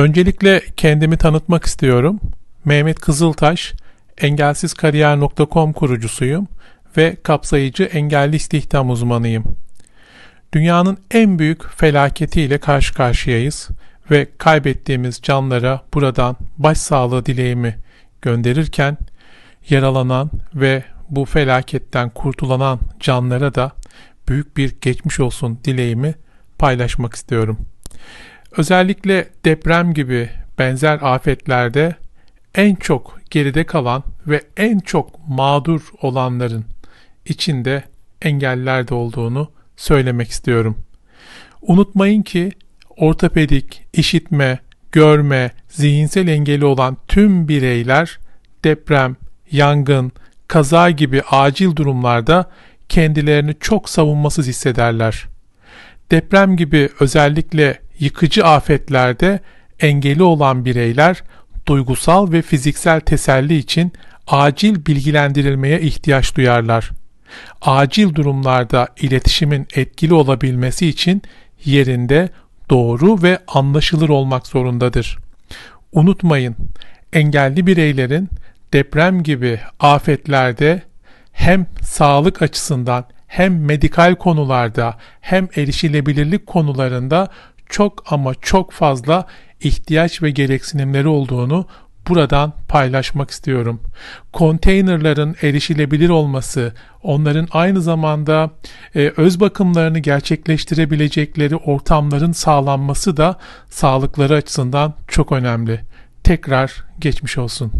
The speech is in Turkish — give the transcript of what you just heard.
Öncelikle kendimi tanıtmak istiyorum. Mehmet Kızıltaş, engelsizkariyer.com kurucusuyum ve kapsayıcı engelli istihdam uzmanıyım. Dünyanın en büyük felaketiyle karşı karşıyayız ve kaybettiğimiz canlara buradan başsağlığı dileğimi gönderirken yaralanan ve bu felaketten kurtulanan canlara da büyük bir geçmiş olsun dileğimi paylaşmak istiyorum. Özellikle deprem gibi benzer afetlerde en çok geride kalan ve en çok mağdur olanların içinde engelliler de olduğunu söylemek istiyorum. Unutmayın ki ortopedik, işitme, görme, zihinsel engeli olan tüm bireyler deprem, yangın, kaza gibi acil durumlarda kendilerini çok savunmasız hissederler. Deprem gibi özellikle yıkıcı afetlerde engeli olan bireyler duygusal ve fiziksel teselli için acil bilgilendirilmeye ihtiyaç duyarlar. Acil durumlarda iletişimin etkili olabilmesi için yerinde doğru ve anlaşılır olmak zorundadır. Unutmayın, engelli bireylerin deprem gibi afetlerde hem sağlık açısından hem medikal konularda hem erişilebilirlik konularında çok ama çok fazla ihtiyaç ve gereksinimleri olduğunu buradan paylaşmak istiyorum. Konteynerların erişilebilir olması, onların aynı zamanda e, öz bakımlarını gerçekleştirebilecekleri ortamların sağlanması da sağlıkları açısından çok önemli. Tekrar geçmiş olsun.